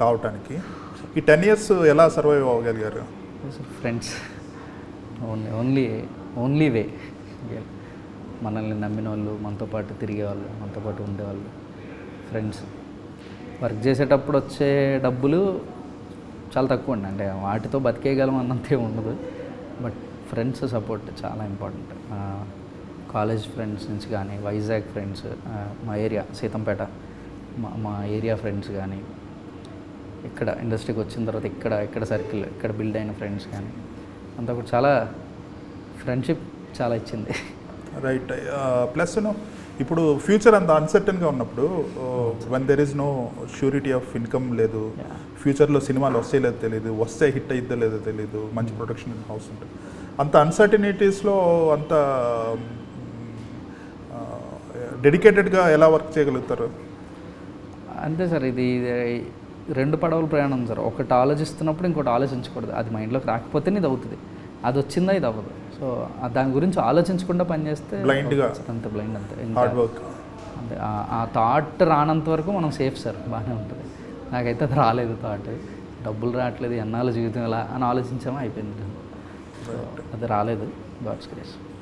కావటానికి. ఈ ten years ఎలా survive అవ్వగలిగారు? Friends only only only way మనల్ని నమ్మిన వాళ్ళు మనతో పాటు తిరిగేవాళ్ళు మనతో పాటు ఉండేవాళ్ళు. ఫ్రెండ్స్ వర్క్ చేసేటప్పుడు వచ్చే డబ్బులు చాలా తక్కువ అండి. అంటే వాటితో బతికేయగలం అన్నంతే ఉండదు. బట్ ఫ్రెండ్స్ సపోర్ట్ చాలా ఇంపార్టెంట్ కాలేజ్ ఫ్రెండ్స్ నుంచి కానీ వైజాగ్ ఫ్రెండ్స్ మా ఏరియా సీతంపేట మా మా ఏరియా ఫ్రెండ్స్ కానీ ఇక్కడ ఇండస్ట్రీకి వచ్చిన తర్వాత ఇక్కడ ఇక్కడ సర్కిల్ ఇక్కడ బిల్డ్ అయిన ఫ్రెండ్స్ కానీ అంతా కూడా చాలా ఫ్రెండ్షిప్ చాలా ఇచ్చింది. రైట్ ప్లస్ ఇప్పుడు ఫ్యూచర్ అంత అన్సర్టన్గా ఉన్నప్పుడు one there is no surety of income లేదు. ఫ్యూచర్లో సినిమాలు వస్తాయి లేదో తెలియదు వస్తే హిట్ అయిద్దో లేదో తెలియదు మంచి ప్రొడక్షన్ హౌస్ ఉంటుంది. అంత అన్సర్టనిటీస్లో అంత డెడికేటెడ్గా ఎలా వర్క్ చేయగలుగుతారు? అంతే సార్ ఇది రెండు పడవల ప్రయాణం సార్. ఒకటి ఆలోచిస్తున్నప్పుడు ఇంకోటి ఆలోచించకూడదు. అది మైండ్లోకి రాకపోతేనే ఇది అవుతుంది. అది వచ్చిందా ఇది అవ్వదు. సో దాని గురించి ఆలోచించకుండా పనిచేస్తే గా. అంతే బ్లైండ్ అంతే. ఇంకా హార్డ్ వర్క్ అంతే. ఆ- థాట్ రానంత వరకు మనం సేఫ్ సార్. బాగానే ఉంటుంది. నాకైతే అది రాలేదు థాట్ డబ్బులు రావట్లేదు ఎన్నాళ్ళు జీవితం ఎలా అని ఆలోచించామో? అయిపోయింది. అది రాలేదు. God's grace.